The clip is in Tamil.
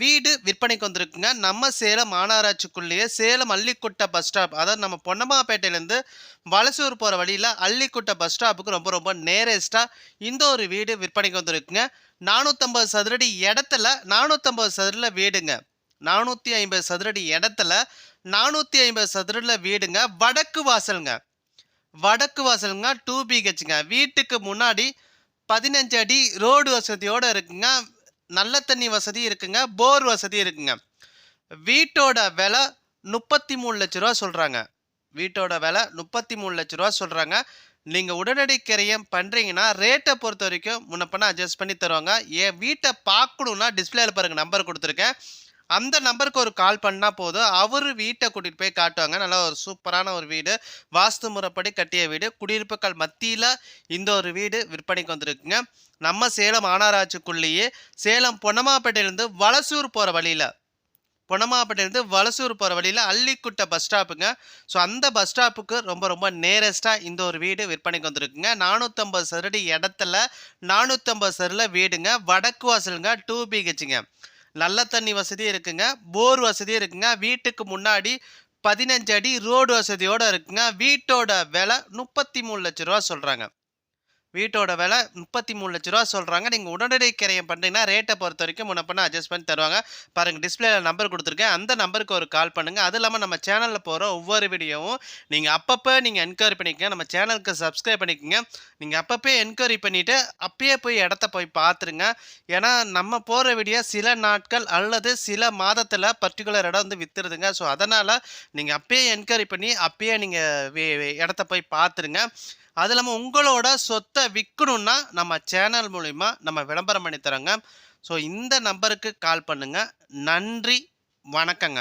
வீடு விற்பனைக்கு வந்திருக்குங்க. நம்ம சேலம் மாநகராட்சிக்குள்ளேயே சேலம் அள்ளிக்குட்டை பஸ் ஸ்டாப் அதாவது நம்ம பொன்னம்மாப்பேட்டையிலேருந்து வலசூர் போகிற வழியில் அள்ளிக்குட்டை பஸ் ஸ்டாப்புக்கு ரொம்ப ரொம்ப நேரஸ்ட்டாக இந்த ஒரு வீடு விற்பனைக்கு வந்திருக்குங்க. நானூற்றம்பது சதுரடி இடத்துல நானூற்றம்பது சதுரில் வீடுங்க. நானூற்றி ஐம்பது சதுரடி இடத்துல நானூற்றி ஐம்பது சதுரில் வீடுங்க. வடக்கு வாசலுங்க. வடக்கு வாசலுங்க டூ பிஹெச்ங்க வீட்டுக்கு முன்னாடி பதினஞ்சு அடி ரோடு வசதியோடு இருக்குங்க. நல்ல தண்ணி வசதி இருக்குங்க போர் வசதி இருக்குங்க. வீட்டோட விலை முப்பத்தி மூணு லட்ச ரூபா சொல்கிறாங்க வீட்டோட விலை முப்பத்தி மூணு லட்ச ரூபா சொல்கிறாங்க நீங்கள் உடனடி கிரயம் பண்ணுறீங்கன்னா ரேட்டை பொறுத்த வரைக்கும் முன்னப்பண்ண அட்ஜஸ்ட் பண்ணி தருவாங்க. என் வீட்டை பார்க்கணுன்னா டிஸ்பிளேயில் பாருங்கள் நம்பர் கொடுத்துருக்கேன். அந்த நம்பருக்கு ஒரு கால் பண்ணால் போதும். அவர் வீட்டை கூட்டிகிட்டு போய் காட்டுவாங்க. நல்லா ஒரு சூப்பரான ஒரு வீடு. வாஸ்து முறைப்படி கட்டிய வீடு. குடியிருப்புகள் மத்தியில் இந்த ஒரு வீடு விற்பனைக்கு வந்திருக்குங்க. நம்ம சேலம் ஆனாராட்சிக்குள்ளேயே சேலம் பொன்னமாப்பேட்டையிலேருந்து வலசூர் போகிற வழியில் பொன்னமாப்பேட்டையிலேருந்து வலசூர் போகிற வழியில் அள்ளிக்குட்டை பஸ் ஸ்டாப்புங்க. ஸோ அந்த பஸ் ஸ்டாப்புக்கு ரொம்ப ரொம்ப நேரஸ்ட்டாக இந்த ஒரு வீடு விற்பனைக்கு வந்திருக்குங்க. நானூற்றம்பது சதுரடி இடத்துல நானூற்றம்பது சதுரில் வீடுங்க. வடக்கு வாசலுங்க. டூ பிஹெச்சுங்க நல்ல தண்ணி வசதி இருக்குங்க. போர் வசதி இருக்குங்க. வீட்டுக்கு முன்னாடி பதினஞ்சு அடி ரோடு வசதியோடு இருக்குங்க. வீட்டோட விலை முப்பத்தி மூணு லட்ச ரூபா சொல்கிறாங்க வீட்டோட விலை முப்பத்தி மூணு லட்ச ரூபா சொல்கிறாங்க நீங்கள் உடனடி கிரயம் பண்ணுறீங்கன்னா ரேட்டை பொறுத்த வரைக்கும் முன்ன பண்ண அட்ஜஸ்ட் பண்ணி தருவாங்க. பாருங்கள் டிஸ்பிளேல நம்பர் கொடுத்துருக்கேன். அந்த நம்பருக்கு ஒரு கால் பண்ணுங்கள் அது இல்லாமல் நம்ம சேனலில் போகிற ஒவ்வொரு வீடியோவும் நீங்கள் அப்பப்போ நீங்கள் என்கொயரி பண்ணிக்கங்க. நம்ம சேனலுக்கு சப்ஸ்கிரைப் பண்ணிக்கோங்க. நீங்கள் அப்பப்போ என்கொயரி பண்ணிவிட்டு அப்பயே போய் இடத்த போய் பார்த்துருங்க. ஏன்னா நம்ம போகிற வீடியோ சில நாட்கள் அல்லது சில மாதத்தில் பர்டிகுலர் இடம் வந்து விற்றுருதுங்க ஸோ அதனால் நீங்கள் அப்பயே என்கொயரி பண்ணி அப்பயே நீங்கள் இடத்த போய் பார்த்துருங்க. அது இல்லாமல் உங்களோட சொத்தை விற்கணுன்னா நம்ம சேனல் மூலிமா நம்ம விளம்பரம் பண்ணி தரோங்க. ஸோ இந்த நம்பருக்கு கால் பண்ணுங்கள் நன்றி வணக்கங்க.